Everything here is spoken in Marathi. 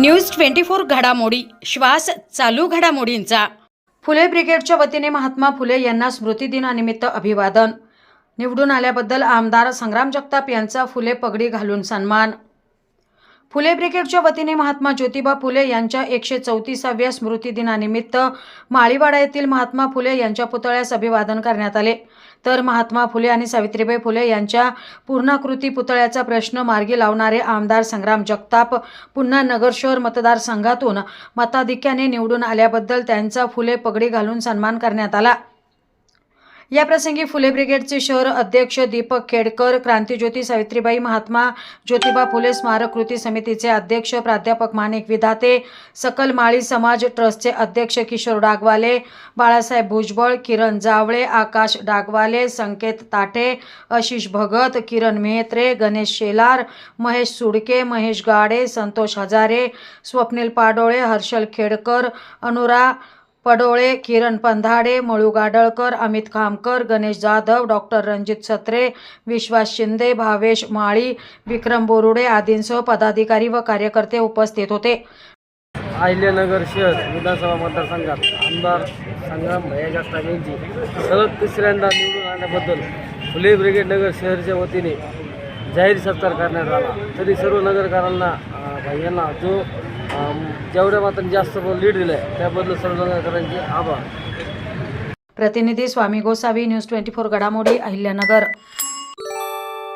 न्यूज ट्वेंटी फोर घडामोडी. श्वास चालू घडामोडींचा. फुले ब्रिगेडच्या वतीने महात्मा फुले यांना स्मृतिदिनानिमित्त अभिवादन. निवडून आल्याबद्दल आमदार संग्राम जगताप यांचा फुले पगडी घालून सन्मान. फुले ब्रिगेडच्या वतीने महात्मा ज्योतिबा फुले यांच्या एकशे चौतीसाव्या स्मृतिदिनानिमित्त माळीवाडा येथील महात्मा फुले यांच्या पुतळ्यास अभिवादन करण्यात आले. तर महात्मा फुले आणि सावित्रीबाई फुले यांच्या पूर्णाकृती पुतळ्याचा प्रश्न मार्गी लावणारे आमदार संग्राम जगताप पुन्हा नगर शहर मतदारसंघातून मताधिक्याने निवडून आल्याबद्दल त्यांचा फुले पगडी घालून सन्मान करण्यात आला. याप्रसंगी फुले ब्रिगेडचे शहर अध्यक्ष दीपक खेडकर क्रांतीज्योती सावित्रीबाई महात्मा ज्योतिबा फुले स्मारक कृती समितीचे अध्यक्ष प्राध्यापक माणिक विधाते सकल माळी समाज ट्रस्टचे अध्यक्ष किशोर डागवाले बाळासाहेब भुजबळ किरण जावळे आकाश डागवाले संकेत ताठे आशिष भगत किरण मेहत्रे गणेश शेलार महेश सुडके महेश गाडे संतोष हजारे स्वप्नील पाडोळे हर्षल खेडकर अनुरा पडोळे किरण पंधाडे मळू गाडळकर अमित खामकर गणेश जाधव डॉक्टर रणजित सत्रे विश्वास शिंदे भावेश माळी विक्रम बोरुडे आदींसह पदाधिकारी व कार्यकर्ते उपस्थित होते. अहिल्यानगर शहर विधानसभा मतदारसंघात आमदार संग्राम भैया जगताप यांची सलग तिसऱ्यांदा निवडून आल्याबद्दल फुले ब्रिगेड नगर शहरच्या वतीने जाहीर सत्कार करण्यात आला. तरी सर्व नगरकारांना अं, भैयांना जो जेवढ्या मात्र जास्त लीड दिलं आहे त्याबद्दल सर्व आभार. प्रतिनिधी Swami Gosavi news twenty four घडामोडी अहिल्यानगर.